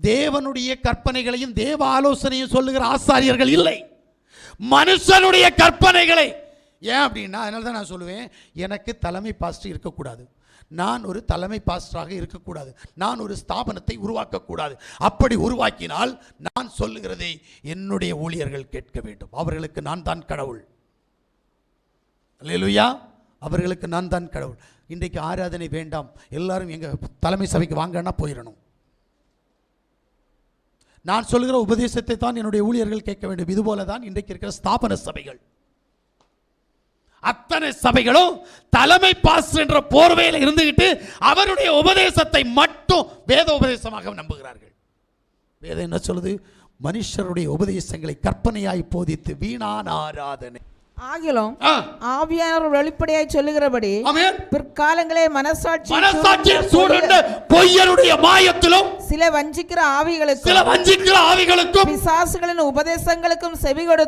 தேவனுடைய கற்பனைகளையும் தேவ ஆலோசனையும் சொல்லுகிற ஆசாரியர்கள் இல்லை. மனுஷனுடைய கற்பனைகளை. ஏன் அப்படின்னா அதனால தான் நான் சொல்லுவேன் எனக்கு தலைமை பாஸ்டர் இருக்கக்கூடாது. நான் ஒரு தலைமை பாஸ்டராக இருக்கக்கூடாது. நான் ஒரு ஸ்தாபனத்தை உருவாக்கக்கூடாது. அப்படி உருவாக்கினால் நான் சொல்லுகிறதை என்னுடைய ஊழியர்கள் கேட்க வேண்டும். அவர்களுக்கு நான் தான் கடவுள். இல்லையா அவர்களுக்கு நான் தான் கடவுள். இன்றைக்கு ஆராதனை வேண்டாம். எல்லாரும் எங்கள் தலைமை சபைக்கு வாங்கன்னா போயிடணும். நான் சொல்லுகிற உபதேசத்தை தான் என்னுடைய ஊழியர்கள் கேட்க வேண்டும். இதுபோல தான் இன்றைக்கு இருக்கிற ஸ்தாபன சபைகள். அத்தனை சபைகளும் தலைமை பாஸ்டர் என்ற போர்வையில் இருந்துகிட்டு அவருடைய உபதேசத்தை மட்டும் வேத உபதேசமாக நம்புகிறார்கள். வேதம் என்ன சொல்லுது? மனுஷருடைய உபதேசங்களை கற்பனையாய் போதித்து வீணான ஆராதனை. ஆகிலும் ஆவியானவர் வெளிப்படையாய் சொல்லுகிறபடி. பிற்காலங்களே மனசாட்சி மனசாட்சியில் சூடுண்ட பொய்யருடைய மாயத்திலும் சில வஞ்சிக்கிற ஆவிகளுக்கும் சில வஞ்சிக்கிற ஆவிகளுக்கும் பிசாசுகளின் உபதேசங்களுக்கும் செவி கொடுத்து